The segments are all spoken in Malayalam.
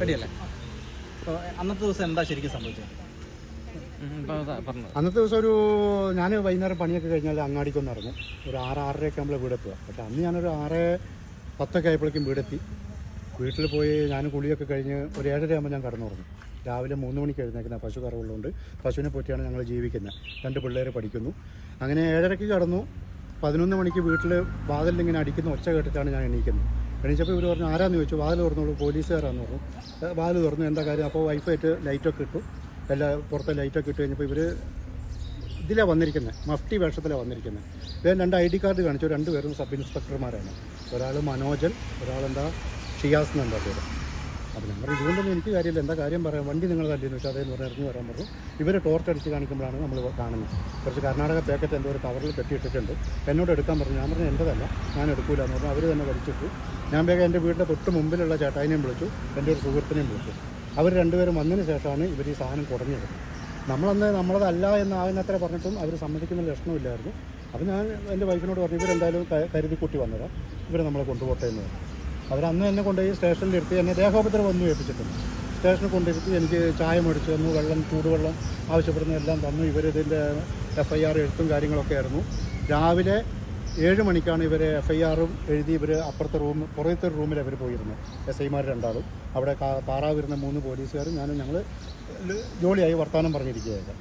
റെഡിയല്ലേ അപ്പോൾ അന്നത്തെ ദിവസം എന്താ ശരിക്കും സംഭവിച്ചത്? പറഞ്ഞു അന്നത്തെ ദിവസം ഒരു ഞാൻ വൈകുന്നേരം പണിയൊക്കെ കഴിഞ്ഞാൽ അങ്ങാടിക്കൊന്ന് ഇറങ്ങും. ഒരു ആറ് ആറരയൊക്കെ നമ്മൾ വീടെത്തുക. പക്ഷെ അന്ന് ഞാനൊരു ആറ് പത്തൊക്കെ ആയപ്പോഴേക്കും വീടെത്തി. വീട്ടിൽ പോയി ഞാൻ കുളിയൊക്കെ കഴിഞ്ഞ് ഒരു ഏഴര ആകുമ്പോൾ ഞാൻ കടന്നുറങ്ങും. രാവിലെ മൂന്ന് മണിക്ക് എഴുന്നേക്കുന്ന പശു കറവുള്ളതുകൊണ്ട് പശുവിനെ പൊറ്റിയാണ് ഞങ്ങൾ ജീവിക്കുന്നത് രണ്ട് പിള്ളേർ പഠിക്കുന്നു. അങ്ങനെ ഏഴരയ്ക്ക് കടന്നു. പതിനൊന്ന് മണിക്ക് വീട്ടിൽ വാതിലിങ്ങനെ അടിക്കുന്ന ഒച്ച കേട്ടിട്ടാണ് ഞാൻ എണീക്കുന്നത്. എണീച്ചപ്പോൾ ഇവർ പറഞ്ഞു ആരാന്ന് ചോദിച്ചു? വാതിൽ തുറന്നോളൂ പോലീസുകാരാന്ന് പറഞ്ഞു. വാതിൽ തുറന്നു എന്താ കാര്യം? അപ്പോൾ വൈഫായിട്ട് ലൈറ്റൊക്കെ ഇട്ടു. എല്ലാ പുറത്തെ ലൈറ്റൊക്കെ ഇട്ട് കഴിഞ്ഞപ്പോൾ ഇവർ ഇതിലാണ് വന്നിരിക്കുന്നത് മഫ്റ്റി വേഷത്തിലാണ് വന്നിരിക്കുന്നത് ഇദ്ദേഹം രണ്ട് ഐ ഡി കാർഡ് കാണിച്ചു രണ്ടുപേരും സബ് ഇൻസ്പെക്ടർമാരാണ്. ഒരാൾ മനോജൻ ഒരാളെന്താ? ഷിയാസ് എന്നെന്താ പേര്. അപ്പോൾ ഞാൻ പറഞ്ഞു ഇതുകൊണ്ടൊന്നും എനിക്ക് കാര്യമില്ല. എന്താ കാര്യം പറയാം? വണ്ടി നിങ്ങൾ തല്ലിയെന്ന് വെച്ചാൽ അതേന്ന് പറഞ്ഞ് ഇറങ്ങി വരാൻ പറഞ്ഞു ഇവരെ ടോർച്ച് അടിച്ച് കാണിക്കുമ്പോഴാണ് നമ്മൾ കാണുന്നത്. കുറച്ച് കർണാടക പാക്കറ്റ് എന്തോ ഒരു കവറിൽ കെട്ടിയിട്ടിട്ടുണ്ട് എന്നോട് എടുക്കാൻ പറഞ്ഞു. ഞാൻ പറഞ്ഞു എന്റെതല്ല ഞാൻ എടുക്കൂല. എന്ന് പറഞ്ഞു. അവർ തന്നെ വലിച്ചിട്ടു. ഞാൻ വേഗം എന്റെ വീടിന്റെ തൊട്ട് മുമ്പിലുള്ള ചേട്ടായിനെയും വിളിച്ചു. എന്റെ ഒരു സുഹൃത്തിനെയും വിളിച്ചു. അവർ രണ്ടുപേരും വന്നതിന് ശേഷമാണ് ഇവർ ഈ സാധനം കുറഞ്ഞത് നമ്മളന്ന് നമ്മളതല്ല എന്ന് ആകുന്നത്ര പറഞ്ഞിട്ടും അവർ സമ്മതിക്കുന്ന ലക്ഷണമില്ലായിരുന്നു. അപ്പോൾ ഞാൻ എന്റെ വൈഫിനോട് പറഞ്ഞു ഇവരെന്തായാലും കരുതി കൂട്ടി വന്നതാണ് ഇവർ നമ്മളെ കൊണ്ടുപോട്ടെ എന്ന് പറഞ്ഞു. അവരന്ന് എന്നെ കൊണ്ടുപോയി സ്റ്റേഷനിൽ ഇരുത്തി എന്നെ ദേഹോപദ്രവം ഒന്നും ഏൽപ്പിച്ചിട്ടുണ്ട്. സ്റ്റേഷനിൽ കൊണ്ടിരുത്തി എനിക്ക് ചായ മേടിച്ചു തന്നു വെള്ളം ചൂടുവെള്ളം ആവശ്യപ്പെടുന്ന എല്ലാം തന്നു. ഇവരിതിന്റെ എഫ് ഐ ആർ എഴുത്തും കാര്യങ്ങളൊക്കെ ആയിരുന്നു. രാവിലെ ഏഴ് മണിക്കാണ് ഇവർ എഫ് ഐ ആറും എഴുതി ഇവർ അപ്പുറത്തെ റൂം പുറത്തെ റൂമിൽ അവർ പോയിരുന്നു. എസ് ഐമാർ രണ്ടാളും. അവിടെ പാറാവിരുന്ന മൂന്ന് പോലീസുകാരും ഞാനും ഞങ്ങൾ ജോളിയായി വർത്തമാനം പറഞ്ഞിരിക്കുകയായിരുന്നു.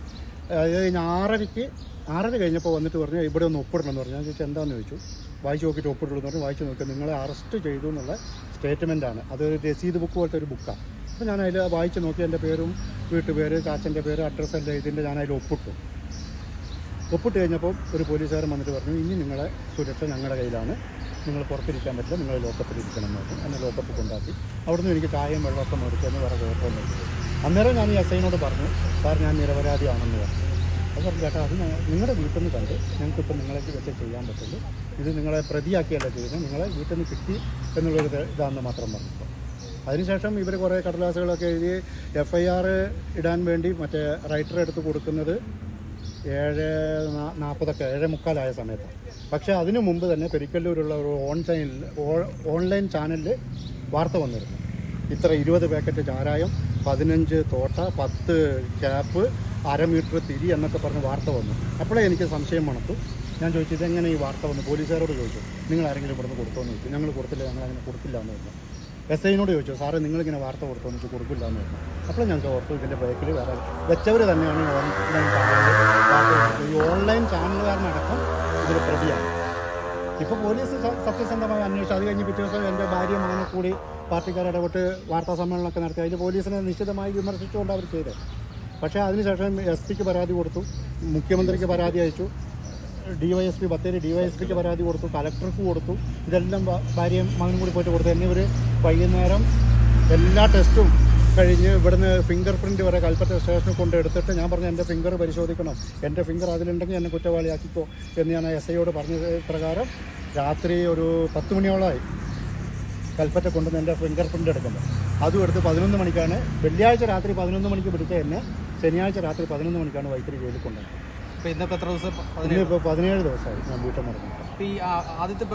അത് കഴിഞ്ഞ് ആറരയ്ക്ക് ആറര കഴിഞ്ഞപ്പോൾ വന്നിട്ട് പറഞ്ഞു ഇവിടെ ഒന്ന് ഒപ്പിടണം എന്ന് പറഞ്ഞു. ഞാൻ ചോദിച്ചാൽ എന്താണെന്ന് ചോദിച്ചു. വായിച്ച് നോക്കിയിട്ട് ഒപ്പിട്ടുള്ളൂ എന്ന് പറഞ്ഞ് വായിച്ച് നോക്കുക നിങ്ങളെ അറസ്റ്റ് ചെയ്തു എന്നുള്ള സ്റ്റേറ്റ്മെന്റാണ് അതൊരു രസീത് ബുക്ക് പോലത്തെ ഒരു ബുക്കാണ് അപ്പോൾ ഞാൻ വായിച്ച് നോക്കി എന്റെ പേരും വീട്ടുപേര് ചാച്ചന്റെ പേര് അഡ്രസ്സ് എല്ലാം ഇതിന്റെ ഞാൻ ഒപ്പിട്ടു. ഒപ്പിട്ട് കഴിഞ്ഞപ്പോൾ ഒരു പോലീസുകാരൻ വന്നിട്ട് പറഞ്ഞു ഇനി നിങ്ങളെ സുരക്ഷ ഞങ്ങളുടെ കയ്യിലാണ്. നിങ്ങൾ പുറത്തിരിക്കാൻ പറ്റില്ല. നിങ്ങൾ ലോക്കപ്പിൽ ഇരിക്കണം എന്ന് പറഞ്ഞു. എന്നെ ലോക്കപ്പ് കൊണ്ടാക്കി അവിടുന്ന് എനിക്ക് ചായയും വെള്ളമൊക്കെ മേടിച്ചെന്ന് വേറെ കുഴപ്പമൊന്നുമില്ല അന്നേരം ഞാൻ ഈ എസ് ഐനോട് പറഞ്ഞു സാർ ഞാൻ നിരപരാധിയാണെന്ന് പറഞ്ഞു. അത് പറഞ്ഞു ചേട്ടാ അത് നിങ്ങളുടെ വീട്ടിൽ നിന്ന് കണ്ട് ഞങ്ങൾക്കിപ്പോൾ നിങ്ങളെ വെച്ച് ചെയ്യാൻ പറ്റുള്ളൂ. ഇത് നിങ്ങളെ പ്രതിയാക്കിയല്ല ചെയ്യുന്നത്? നിങ്ങളെ വീട്ടിൽ നിന്ന് കിട്ടി എന്നുള്ളൊരു ഇത് ഇതാണെന്ന് മാത്രം പറഞ്ഞു അതിനുശേഷം ഇവർ കുറേ കടലാസുകളൊക്കെ എഴുതി എഫ് ഐ ആർ ഇടാൻ വേണ്ടി മറ്റേ റൈറ്റർ എടുത്ത് കൊടുക്കുന്നത് ഏഴ് നാൽപ്പതൊക്കെ ഏഴ് മുക്കാലായ സമയത്താണ് പക്ഷേ അതിനു മുമ്പ് തന്നെ പെരിക്കല്ലൂരുള്ള ഒരു ഓൺ ചാനലിൽ ഓൺലൈൻ ചാനലിൽ വാർത്ത വന്നിരുന്നു. ഇത്ര ഇരുപത് പാക്കറ്റ് ചാരായം പതിനഞ്ച് തോട്ട പത്ത് ക്യാപ്പ് അര മീറ്റർ തിരി എന്നൊക്കെ പറഞ്ഞ് വാർത്ത വന്നു. അപ്പോഴേ എനിക്ക് സംശയം മണത്തു ഞാൻ ചോദിച്ചു ഇതെങ്ങനെ ഈ വാർത്ത വന്നു? പോലീസുകാരോട് ചോദിച്ചു നിങ്ങൾ ആരെങ്കിലും ഇവിടുന്ന് കൊടുത്തോന്ന് ചോദിച്ചു. ഞങ്ങൾ കൊടുത്തില്ല ഞങ്ങൾ അങ്ങനെ കൊടുക്കില്ല എന്ന് പറഞ്ഞു. എസ് ഐനോട് ചോദിച്ചു സാറേ നിങ്ങളിങ്ങനെ വാർത്ത കൊടുത്തോന്ന് വെച്ചാൽ കൊടുക്കില്ല എന്ന് പറഞ്ഞു. അപ്പോൾ ഞങ്ങൾക്ക് ഓർത്തു ഇതിന്റെ ബാക്കിൽ വേറെ വെച്ചവർ തന്നെയാണ് ഓൺലൈൻ കൊടുത്തത്. ഈ ഓൺലൈൻ ചാനലുകാരനടക്കം ഇതിൽ പ്രതിയാണ്. ഇപ്പോൾ പോലീസ് സത്യസന്ധമായി അന്വേഷിച്ചു. അത് കഴിഞ്ഞ് പിറ്റേ ദിവസം എന്റെ ഭാര്യ മകനെ കൂടി പാർട്ടിക്കാർ ഇടപെട്ട് വാർത്താ സമ്മേളനമൊക്കെ നടത്തി. അതിൽ പോലീസിനെ നിശ്ചിതമായി വിമർശിച്ചുകൊണ്ട് അവർ ചെയ്തത് പക്ഷേ അതിനുശേഷം എസ് പിക്ക് പരാതി കൊടുത്തു മുഖ്യമന്ത്രിക്ക് പരാതി അയച്ചു D Y S P Bathery D Y S പിക്ക് പരാതി കൊടുത്തു കലക്ടർക്ക് കൊടുത്തു ഇതെല്ലാം ഭാര്യയും മകനും കൂടി പോയിട്ട് കൊടുത്തു. എന്നിവർ വൈകുന്നേരം എല്ലാ ടെസ്റ്റും കഴിഞ്ഞ് ഇവിടുന്ന് ഫിംഗർ പ്രിന്റ് വരെ കൽപ്പറ്റ സ്റ്റേഷനിൽ കൊണ്ട് എടുത്തിട്ട് ഞാൻ പറഞ്ഞു എന്റെ ഫിംഗർ പരിശോധിക്കണം. എന്റെ ഫിംഗർ അതിലുണ്ടെങ്കിൽ എന്നെ കുറ്റവാളിയാക്കിക്കോ എന്ന് ഞാൻ എസ് ഐയോട് പറഞ്ഞത് പ്രകാരം രാത്രി ഒരു പത്ത് മണിയോളമായി കൽപ്പറ്റ കൊണ്ടുവന്ന് എന്റെ ഫിംഗർ പ്രിന്റ് എടുക്കുന്നത്. അതും എടുത്ത് പതിനൊന്ന് മണിക്കാണ്. വെള്ളിയാഴ്ച രാത്രി പതിനൊന്ന് മണിക്ക് പിടിച്ച എന്നെ ശനിയാഴ്ച രാത്രി പതിനൊന്ന് മണിക്കാണ് വൈത്തിരി ജയിലിൽ കൊണ്ടുവന്നത്. അപ്പോൾ ഇന്നിപ്പോൾ എത്ര ദിവസം? ഇന്നിപ്പോൾ പതിനേഴ് ദിവസമായി ഞാൻ വീട്ടിൽ നിന്ന് ഇറങ്ങിയിട്ട് ഈ ആദ്യത്തെ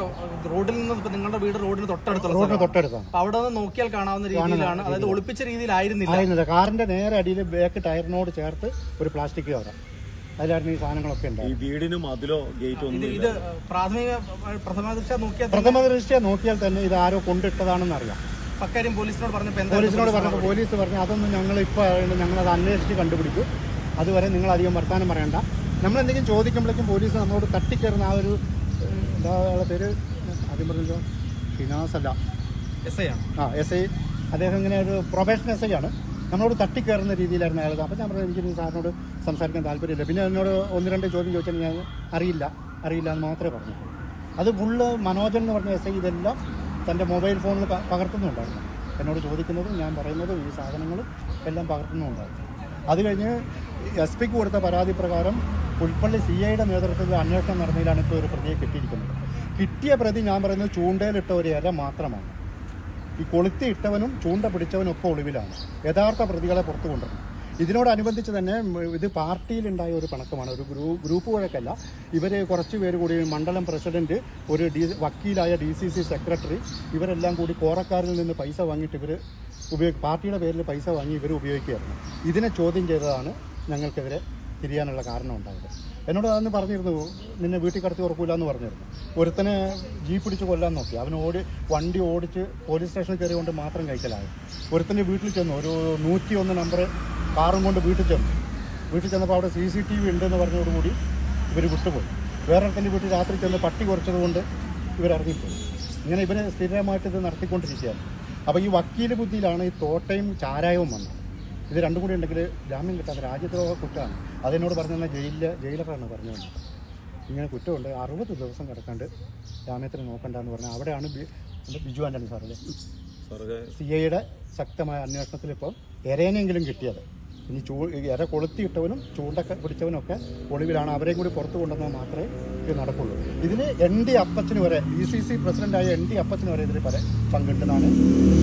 റോഡിൽ നിന്ന് ഇപ്പോൾ നിങ്ങളുടെ വീട് റോഡിന് തൊട്ടടുത്തുള്ള റോഡിന്. തൊട്ടടുത്താണ്. അവിടെ നിന്ന് നോക്കിയാൽ കാണാവുന്ന രീതിയിലാണ്. അതായത് ഒളിപ്പിച്ച രീതിയിലായിരുന്നില്ല. കാറിന്റെ നേരെ അടിയിൽ ബാക്ക് ടയറിനോട് ചേർത്ത് ഒരു പ്ലാസ്റ്റിക് കവറ അതിലായിരുന്നു ഈ സാധനങ്ങളൊക്കെ ഈ വീടിന് മതിലോ ഗേറ്റോ ഇത് ഒന്നും ഇത് പ്രാഥമിക പ്രഥമ ദൃഷ്ട്യ നോക്കിയാൽ തന്നെ പ്രഥമ ദൃഷ്ടിയ നോക്കിയാൽ തന്നെ ഇത് ആരോ കൊണ്ടിട്ടതാണെന്ന് അറിയാം. അക്കാര്യം പോലീസിനോട് പറഞ്ഞപ്പോൾ എന്താ പോലീസിനോട് പറഞ്ഞപ്പോൾ പോലീസ് പറഞ്ഞു അതൊന്നും ഞങ്ങൾ ഇപ്പോൾ ഞങ്ങളത് അന്വേഷിച്ച് കണ്ടുപിടിക്കും. അതുവരെ നിങ്ങൾ അധികം വർത്താനം പറയണ്ട. നമ്മൾ എന്തെങ്കിലും ചോദിക്കുമ്പോഴേക്കും പോലീസ് നമ്മളോട് തട്ടിക്കയറുന്ന ആ ഒരു ഏഹ്, എന്താ അയാളുടെ പേര്? ആദ്യം പറഞ്ഞല്ലോ. ഫിനാസ് അല്ല. എസ് ഐ ആണ്? ആ എസ് ഐ. അദ്ദേഹം ഇങ്ങനെ ഒരു പ്രൊഫഷണൽ എസ് ഐ ആണ്. നമ്മളോട് തട്ടിക്കയറുന്ന രീതിയിലായിരുന്നു അയാൾ അപ്പോൾ ഞാൻ പറഞ്ഞു എനിക്കൊരു സാറിനോട് സംസാരിക്കാൻ താല്പര്യമില്ല. പിന്നെ എന്നോട് ഒന്ന് രണ്ട് ചോദ്യം ചോദിച്ചാൽ ഞാൻ അറിയില്ല. അറിയില്ല എന്ന് മാത്രമേ പറഞ്ഞു. അത് ഫുള്ള് മനോജൻ എന്ന് പറഞ്ഞ എസ് ഐ ഇതെല്ലാം തന്റെ മൊബൈൽ ഫോണിൽ പകർത്തുന്നുണ്ടായിരുന്നു. എന്നോട് ചോദിക്കുന്നതും ഞാൻ പറയുന്നതും ഈ സാധനങ്ങളും എല്ലാം പകർത്തുന്നുണ്ടായിരുന്നു. അത് കഴിഞ്ഞ് എസ് പിക്ക് കൊടുത്ത പരാതി പ്രകാരം പുൽപ്പള്ളി സി ഐയുടെ നേതൃത്വത്തിൽ അന്വേഷണം നടന്നതിലാണ് ഇപ്പോൾ ഒരു പ്രതിയെ കിട്ടിയിരിക്കുന്നത്. കിട്ടിയ പ്രതി ഞാൻ പറയുന്നത് ചൂണ്ടയിലിട്ട ഒരു ഇര മാത്രമാണ്. ഈ കൊളുത്തി ഇട്ടവനും ചൂണ്ട പിടിച്ചവനും ഒക്കെ ഒളിവിലാണ്. യഥാർത്ഥ പ്രതികളെ പുറത്തു കൊണ്ടുവരണം. ഇതിനോടനുബന്ധിച്ച് തന്നെ ഇത് പാർട്ടിയിലുണ്ടായ ഒരു പണക്കമാണ്. ഒരു ഗ്രൂ ഗ്രൂപ്പ് വഴക്കല്ല. ഇവർ കുറച്ച് പേര് കൂടി മണ്ഡലം പ്രസിഡന്റ് ഒരു ഡി വക്കീലായ ഡി സി സി സെക്രട്ടറി ഇവരെല്ലാം കൂടി കോറക്കാരിൽ നിന്ന് പൈസ വാങ്ങിയിട്ട് ഇവർ ഉപയോഗ പാർട്ടിയുടെ പേരിൽ പൈസ വാങ്ങി ഇവർ ഉപയോഗിക്കുകയായിരുന്നു. ഇതിനെ ചോദ്യം ചെയ്തതാണ് ഞങ്ങൾക്കെതിരെ തിരിയാനുള്ള കാരണം ഉണ്ടായത്. എന്നോട് അന്ന് പറഞ്ഞിരുന്നു നിന്നെ വീട്ടിൽ കടത്തി ഉറപ്പില്ല എന്ന് പറഞ്ഞിരുന്നു. ഒരുത്തനെ ജീപ്പ് പിടിച്ച് കൊല്ലാൻ നോക്കി. അവൻ ഓടി വണ്ടി ഓടിച്ച് പോലീസ് സ്റ്റേഷനിൽ കയറി കൊണ്ട് മാത്രം കഴിക്കലായി. ഒരുത്തന്റെ വീട്ടിൽ ചെന്നു. ഒരു നൂറ്റി ഒന്ന് നമ്പർ കാറും കൊണ്ട് വീട്ടിൽ ചെന്നു. വീട്ടിൽ ചെന്നപ്പോൾ അവിടെ സി സി ടി വി ഉണ്ടെന്ന് പറഞ്ഞതോടുകൂടി ഇവർ വിട്ടുപോയി. വേറൊരുത്തന്റെ വീട്ടിൽ രാത്രി ചെന്ന് പട്ടി കുറച്ചതുകൊണ്ട് ഇറങ്ങിപ്പോയി. ഇങ്ങനെ ഇവരെ സ്ഥിരമായിട്ട് ഇത് നടത്തിക്കൊണ്ടിരിക്കുകയാണ്. അപ്പോൾ ഈ വക്കീൽ ബുദ്ധിയിലാണ് ഈ തോട്ടയും ചാരായവും വന്നത്. ഇത് രണ്ടും കൂടി ഉണ്ടെങ്കിൽ ജാമ്യം കിട്ടാത്ത രാജ്യദ്രോഹ കുറ്റമാണ്. അതെന്നോട് പറഞ്ഞു തന്നെ ജയിലിൽ ജയിലറാണ് പറഞ്ഞു തന്നത് ഇങ്ങനെ കുറ്റമുണ്ട്. അറുപത് ദിവസം കിടക്കാണ്ട് ജാമ്യത്തിന് നോക്കണ്ടെന്ന് പറഞ്ഞാൽ അവിടെയാണ് ബിജു ആന്റണി സാറല്ലേ? സി ഐയുടെ ശക്തമായ അന്വേഷണത്തിൽ ഇപ്പോൾ എരേനെങ്കിലും കിട്ടിയത്. ഇനി ചൂ ഇര കൊളുത്തിയിട്ടവനും ചൂണ്ടൊക്കെ പിടിച്ചവനൊക്കെ ഒളിവിലാണ് അവരെയും കൂടി പുറത്തു കൊണ്ടുവന്നാൽ മാത്രമേ ഇത് നടക്കുള്ളൂ. ഇതിന് എൻ ഡി അപ്പച്ചന് വരെ ഇ സി സി പ്രസിഡന്റായ എൻ ഡി അപ്പച്ചന് വരെ ഇതിൽ പല പങ്കിട്ടെന്നാണ്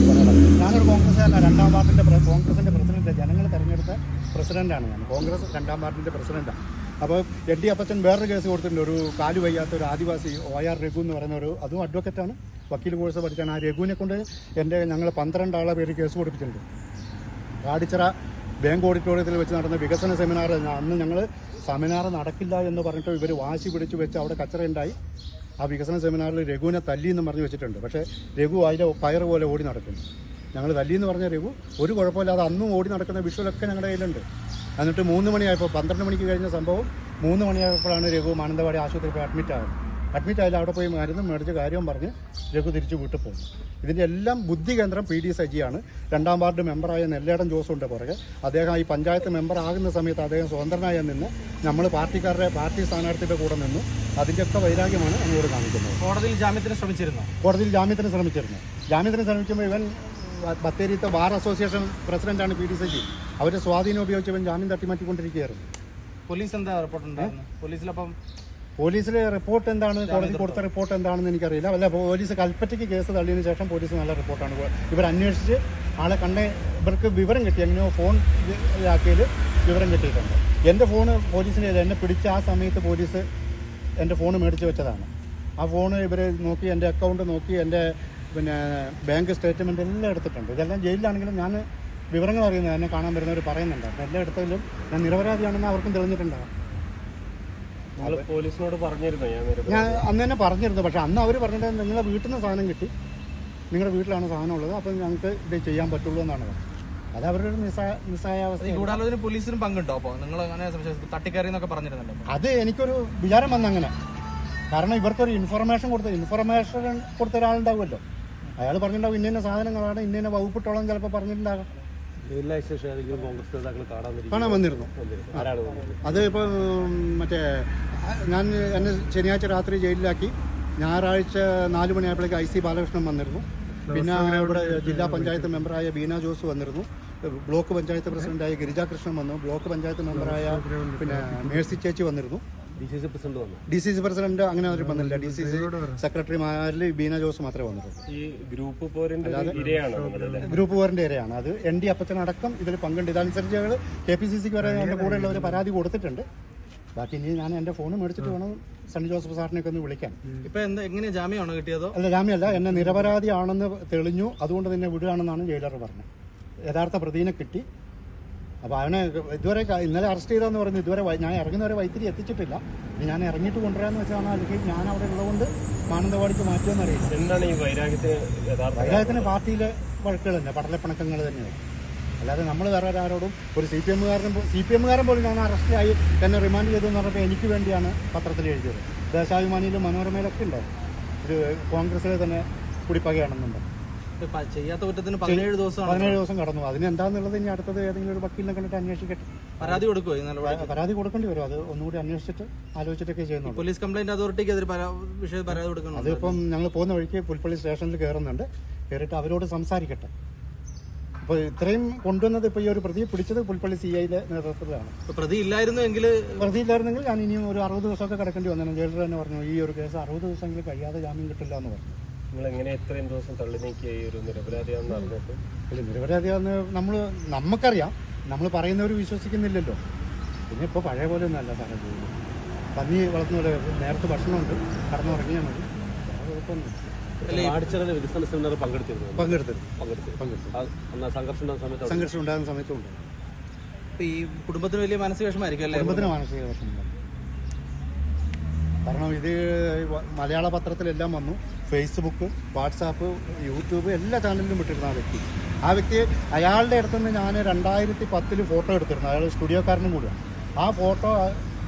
പറയുന്നത് ഞാനൊരു കോൺഗ്രസ്സുകാരനാണ് രണ്ടാം വാർഡിന്റെ കോൺഗ്രസിന്റെ പ്രസിഡന്റ്. ജനങ്ങൾ തെരഞ്ഞെടുത്ത പ്രസിഡന്റാണ് ഞാൻ. കോൺഗ്രസ് രണ്ടാം വാർഡിന്റെ പ്രസിഡന്റാണ് അപ്പോൾ എൻ ഡി അപ്പച്ചൻ വേറൊരു കേസ് കൊടുത്തിട്ടുണ്ട്. ഒരു കാലു വയ്യാത്ത ഒരു ആദിവാസി ഒ ആർ രഘു എന്ന് പറയുന്ന ഒരു അതും അഡ്വക്കറ്റാണ് വക്കീൽ കോഴ്സ് പഠിച്ചാണ്. ആ രഘുവിനെ കൊണ്ട് എന്റെ ഞങ്ങൾ പന്ത്രണ്ട് ആളെ പേര് കേസ് കൊടുപ്പിച്ചിട്ടുണ്ട്. കാടിച്ചിറ ബാങ്ക് ഓഡിറ്റോറിയത്തിൽ വെച്ച് നടന്ന വികസന സെമിനാർ അന്ന് ഞങ്ങൾ സെമിനാർ നടക്കില്ല എന്ന് പറഞ്ഞിട്ട് ഇവർ വാശി പിടിച്ച് വെച്ച് അവിടെ കച്ചറയുണ്ടായി ആ വികസന സെമിനാറിൽ രഘുവിനെ തല്ലി എന്ന് പറഞ്ഞ് വെച്ചിട്ടുണ്ട്. പക്ഷേ രഘു അതിലെ പയർ പോലെ ഓടി നടക്കുന്നു. ഞങ്ങൾ തല്ലി എന്ന് പറഞ്ഞ രഘു ഒരു കുഴപ്പമില്ലാതെ അന്നും ഓടി നടക്കുന്ന വിഷ്വലൊക്കെ ഞങ്ങളുടെ കയ്യിലുണ്ട്. എന്നിട്ട് മൂന്ന് മണിയായപ്പോൾ പന്ത്രണ്ട് മണിക്ക് കഴിഞ്ഞ സംഭവം മൂന്ന് മണിയായപ്പോഴാണ് രഘു മാനന്തവാടി ആശുപത്രിയിൽ അഡ്മിറ്റ് ആകുന്നത് അഡ്മിറ്റ് ആയാലും അവിടെ പോയി മരുന്ന് മേടിച്ച് കാര്യം പറഞ്ഞ് രഘു തിരിച്ച് വീട്ടിൽ പോകും ഇതിന്റെ എല്ലാം ബുദ്ധി കേന്ദ്രം പി ഡി സജിയാണ് രണ്ടാം വാർഡ് മെമ്പറായ നെല്ലേടൻ ജോസുണ്ട് പുറകെ. അദ്ദേഹം ഈ പഞ്ചായത്ത് മെമ്പർ ആകുന്ന സമയത്ത് അദ്ദേഹം സ്വതന്ത്രനായ നിന്ന് നമ്മൾ പാർട്ടിക്കാരുടെ പാർട്ടി സ്ഥാനാർത്ഥിയുടെ കൂടെ നിന്നു. അതിന്റെയൊക്കെ വൈരാഗ്യമാണ് അങ്ങോട്ട് കാണിക്കുന്നത്. കോടതിയിൽ ജാമ്യത്തിന് ശ്രമിച്ചിരുന്നു? കോടതിയിൽ ജാമ്യത്തിന് ശ്രമിച്ചിരുന്നു. ജാമ്യത്തിന് ശ്രമിക്കുമ്പോൾ ഇവൻ ബത്തേരിത്തെ ബാർ അസോസിയേഷൻ പ്രസിഡന്റാണ് പി ഡി സജി. അവരുടെ സ്വാധീനം ഉപയോഗിച്ച് ഇവൻ ജാമ്യം തട്ടിമാറ്റിക്കൊണ്ടിരിക്കുകയായിരുന്നു. പോലീസ് എന്താ റിപ്പോർട്ട് ഉണ്ടായിരുന്നു? പോലീസിലപ്പം പോലീസിലെ റിപ്പോർട്ട് എന്താണ്? കോടതി കൊടുത്ത റിപ്പോർട്ട് എന്താണെന്ന് എനിക്കറിയില്ല. അല്ല പോലീസ് കൽപ്പറ്റയ്ക്ക് കേസ് തള്ളിയതിനു ശേഷം പോലീസ് നല്ല റിപ്പോർട്ടാണ്. ഇവർ അന്വേഷിച്ച് ആളെ കണ്ട ഇവർക്ക് വിവരം കിട്ടി. എങ്ങനെയോ ഫോൺ ഇതാക്കിയത് വിവരം കിട്ടിയിട്ടുണ്ട്. എന്റെ ഫോണ് പോലീസിന്റെ എന്നെ പിടിച്ച ആ സമയത്ത് പോലീസ് എന്റെ ഫോൺ മേടിച്ച് വെച്ചതാണ്. ആ ഫോൺ ഇവർ നോക്കി എന്റെ അക്കൗണ്ട് നോക്കി എന്റെ പിന്നെ ബാങ്ക് സ്റ്റേറ്റ്മെന്റ് എല്ലാം എടുത്തിട്ടുണ്ട്. ഇതെല്ലാം ജയിലിലാണെങ്കിലും ഞാൻ വിവരങ്ങൾ അറിയുന്നത് എന്നെ കാണാൻ വരുന്നവർ പറയുന്നുണ്ട്. അപ്പം എല്ലാം എടുത്തതിലും ഞാൻ നിരപരാധിയാണെന്ന് അവർക്കും തെളിഞ്ഞിട്ടുണ്ടാകും പോലീസിനോട് പറഞ്ഞിരുന്നോ? ഞാൻ ഞാൻ അന്ന് തന്നെ പറഞ്ഞിരുന്നു. പക്ഷെ അന്ന് അവർ പറഞ്ഞിട്ട് നിങ്ങളെ വീട്ടിൽ നിന്ന് സാധനം കിട്ടി. നിങ്ങളുടെ വീട്ടിലാണ് സാധനം ഉള്ളത്. അപ്പം ഞങ്ങൾക്ക് ഇത് ചെയ്യാൻ പറ്റുള്ളൂ എന്നാണ് പറഞ്ഞത്. അത് അവരുടെ ഒരു നിസ്സായ ഗൂഢാലോചന പോലീസിനും പങ്കുണ്ടോ? അപ്പോൾ നിങ്ങൾ അങ്ങനെ തട്ടിക്കയറി എന്നൊക്കെ പറഞ്ഞിരുന്നല്ലോ. അത് എനിക്കൊരു വിചാരം വന്നങ്ങനെ കാരണം ഇവർക്കൊരു ഇൻഫർമേഷൻ കൊടുത്ത ഇൻഫർമേഷൻ കൊടുത്ത ഒരാളുണ്ടാവുമല്ലോ. അയാൾ പറഞ്ഞിട്ടുണ്ടാവും ഇന്ന സാധനങ്ങളാണ് ഇന്ന ഇന്ന വകുപ്പിട്ടോളം ചിലപ്പോൾ പറഞ്ഞിട്ടുണ്ടാകാം. ജയിലിലായ ശേഷം ഏതെങ്കിലും കോൺഗ്രസ് നേതാക്കൾ കാണാൻ വന്നിരുന്നു? ആരാണ് അത് ഇപ്പോൾ മറ്റേ ഞാൻ എന്നെ ശനിയാഴ്ച രാത്രി ജയിലിലാക്കി. ഞായറാഴ്ച നാല് മണിയായപ്പോഴേക്ക് ഐ സി ബാലകൃഷ്ണൻ വന്നിരുന്നു. പിന്നെ ഇവിടെ ജില്ലാ പഞ്ചായത്ത് മെമ്പറായ ബീന ജോസ് വന്നിരുന്നു. ബ്ലോക്ക് പഞ്ചായത്ത് പ്രസിഡന്റായ ഗിരിജാകൃഷ്ണൻ വന്നു. ബ്ലോക്ക് പഞ്ചായത്ത് മെമ്പറായ പിന്നെ മേഴ്സി ചേച്ചി വന്നിരുന്നു. ഡി സി സി പ്രസിഡന്റ് അങ്ങനെ അവർ വന്നില്ല. ഡി സി സി സെക്രട്ടറിമാരിൽ ബീന ജോസ് മാത്രമേ വന്നിട്ടുള്ളൂ. ഈ ഗ്രൂപ്പ് പോരിന്റെ ഒരു ഇരയാണ് ഗ്രൂപ്പ് അത് എൻ ഡി അപ്പച്ചനടക്കം ഇതിൽ പങ്കുണ്ട്. ഇതനുസരിച്ച് ഞങ്ങൾ കെ പി സി സിക്ക് വരെ എന്റെ കൂടെയുള്ളവർ പരാതി കൊടുത്തിട്ടുണ്ട്. ബാക്കി ഇനി ഞാൻ എന്റെ ഫോൺ മേടിച്ചിട്ട് വേണം സണ്ണി ജോസഫ് സാറിനെ ഒക്കെ ഒന്ന് വിളിക്കാൻ. ഇപ്പൊ എന്താ എങ്ങനെയാ ജാമ്യമാണോ കിട്ടിയതോ? അല്ല ജാമ്യമല്ല. എന്നെ നിരപരാധിയാണെന്ന് തെളിഞ്ഞു. അതുകൊണ്ട് തന്നെ വിടുകയാണെന്നാണ് ജയിലർ പറഞ്ഞത്. യഥാർത്ഥ പ്രതിനെ കിട്ടി. അപ്പോൾ അവനെ ഇതുവരെ ഇന്നലെ അറസ്റ്റ് ചെയ്തതെന്ന് പറഞ്ഞു ഇതുവരെ ഞാൻ ഇറങ്ങുന്നവരെ വൈത്തിരി എത്തിച്ചിട്ടില്ല. ഞാൻ ഇറങ്ങിയിട്ട് കൊണ്ടുവരാമെന്ന് വെച്ചാൽ അല്ലെങ്കിൽ ഞാൻ അവിടെ ഉള്ളതുകൊണ്ട് മാനന്തവാടിക്ക് മാറ്റുമെന്ന് അറിയില്ല. എന്താണ് ഈ വൈരാഗ്യത്തെ വൈരാഗ്യത്തിന് പാർട്ടിയിലെ വഴക്കുകൾ തന്നെ പടലപ്പിണക്കങ്ങൾ തന്നെയാണ്. അല്ലാതെ നമ്മൾ വേറെ ആരോടും ഒരു സി പി എമ്മുകാരനും സി പി എമ്മുകാരൻ പോലും ഞാൻ അറസ്റ്റിലായി എന്നെ റിമാൻഡ് ചെയ്തു എന്ന് പറഞ്ഞപ്പോൾ എനിക്ക് വേണ്ടിയാണ് പത്രത്തിൽ എഴുതിയത്. ദേശാഭിമാനിയിലും മനോരമയിലൊക്കെ ഉണ്ടാവും ഇത് കോൺഗ്രസ്സിലെ തന്നെ കുടിപ്പകയാണെന്നുണ്ട്. ചെയ്യാത്ത കുറ്റത്തിന് പതിനേഴ് ദിവസം പതിനേഴ് ദിവസം കടന്നു. അതിന് എന്താണെന്നുള്ളത് ഇനി അടുത്തത് ഏതെങ്കിലും ഒരു വക്കീലിനെ കണ്ടിട്ട് അന്വേഷിക്കട്ടെ. പരാതി കൊടുക്കുമോ പരാതി കൊടുക്കേണ്ടി വരും. അത് ഒന്നുകൂടി അന്വേഷിച്ചിട്ട് ആലോചിച്ചിട്ടൊക്കെ ചെയ്യുന്നു പോലീസ് കംപ്ലൈന്റ് അതോറിറ്റിക്ക് എതിരെ വിഷയത്തിൽ പരാതി കൊടുക്കണം? അതിപ്പം ഞങ്ങൾ പോകുന്ന വഴിക്ക് പുൽപ്പള്ളി സ്റ്റേഷനിൽ കയറുന്നുണ്ട്. കയറിയിട്ട് അവരോട് സംസാരിക്കട്ടെ. അപ്പോൾ ഇത്രയും കൊണ്ടുവന്നത് ഇപ്പൊ ഈ ഒരു പ്രതിയെ പിടിച്ചത് പുൽപ്പള്ളി സി ഐയിലെ നേതൃത്വത്തിലാണ്. പ്രതി ഇല്ലായിരുന്നു എങ്കിൽ പ്രതിയില്ലായിരുന്നെങ്കിൽ ഞാൻ ഇനിയും ഒരു അറുപത് ദിവസമൊക്കെ കിടക്കേണ്ടി വന്നു. ജയിലർ തന്നെ പറഞ്ഞു ഈ ഒരു കേസ് അറുപത് ദിവസമെങ്കിലും കഴിയാതെ ജാമ്യം കിട്ടില്ല എന്ന് പറഞ്ഞു. നിങ്ങൾ എങ്ങനെ ഇത്രയും ദിവസം തള്ളി നീക്കിയ ഈ ഒരു നിരപരാധിയാണെന്ന് അറിഞ്ഞിട്ട്? ഇല്ല നിരപരാധിയാന്ന് നമ്മൾ നമുക്കറിയാം നമ്മൾ പറയുന്നവർ വിശ്വസിക്കുന്നില്ലല്ലോ. പിന്നെ ഇപ്പോൾ പഴയ പോലെ ഒന്നല്ല സാറേ പന്നി വളർത്തുന്ന പോലെ നേരത്തെ ഭക്ഷണമുണ്ട്. കടന്നുറങ്ങിയാൽ മതി. വികസന സെമിനാർ പങ്കെടുത്തിരുന്നു? പങ്കെടുത്തു സംഘർഷം ഉണ്ടാകുന്ന സമയത്ത് സംഘർഷം ഉണ്ടാകുന്ന സമയത്തും ഉണ്ട്. ഈ കുടുംബത്തിന് വലിയ മാനസിക വിഷമായിരിക്കും അല്ലേ? കുടുംബത്തിന് മാനസിക പ്രശ്നമില്ല കാരണം ഇത് മലയാള പത്രത്തിലെല്ലാം വന്നു. ഫേസ്ബുക്ക് വാട്സാപ്പ് യൂട്യൂബ് എല്ലാ ചാനലിലും വിട്ടിരുന്ന ആ വ്യക്തി. ആ വ്യക്തി അയാളുടെ അടുത്തുനിന്ന് ഞാൻ രണ്ടായിരത്തി പത്തിൽ ഫോട്ടോ എടുത്തിരുന്നു. അയാൾ സ്റ്റുഡിയോക്കാരനും കൂടിയാണ്. ആ ഫോട്ടോ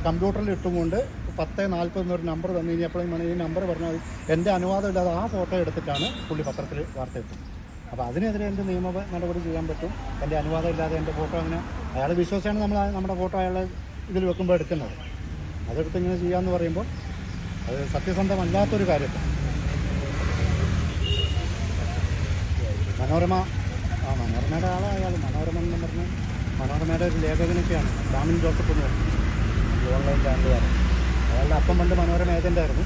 കമ്പ്യൂട്ടറിൽ ഇട്ടുകൊണ്ട് പത്ത് നാൽപ്പത് എന്നൊരു നമ്പർ തന്നു. കഴിഞ്ഞപ്പോഴും ഈ നമ്പർ പറഞ്ഞാൽ. എന്റെ അനുവാദം ഇല്ലാതെ ആ ഫോട്ടോ എടുത്തിട്ടാണ് പുള്ളി പത്രത്തിൽ വാർത്ത എത്തുന്നത്. അപ്പോൾ അതിനെതിരെ എന്റെ നിയമ നടപടി ചെയ്യാൻ പറ്റും? എന്റെ അനുവാദം ഇല്ലാതെ എന്റെ ഫോട്ടോ അങ്ങനെ അയാൾ വിശ്വസിച്ചാണ് നമ്മൾ നമ്മുടെ ഫോട്ടോ അയാളെ ഇതിൽ വെക്കുമ്പോൾ എടുക്കുന്നത്. അതെടുത്ത് ഇങ്ങനെ ചെയ്യാമെന്ന് പറയുമ്പോൾ അത് സത്യസന്ധമല്ലാത്തൊരു കാര്യം. മനോരമ ആ മനോരമയുടെ ആളാണ് മനോരമ എന്ന് പറഞ്ഞ് മനോരമയുടെ ഒരു ലേഖകനൊക്കെയാണ്. ഡാമിൻ ജോസഫ് എന്ന് പറഞ്ഞു ഓൺലൈൻ ചാനലുകാരൻ. അയാളുടെ അപ്പം പണ്ട് മനോരമ ഏജന്റായിരുന്നു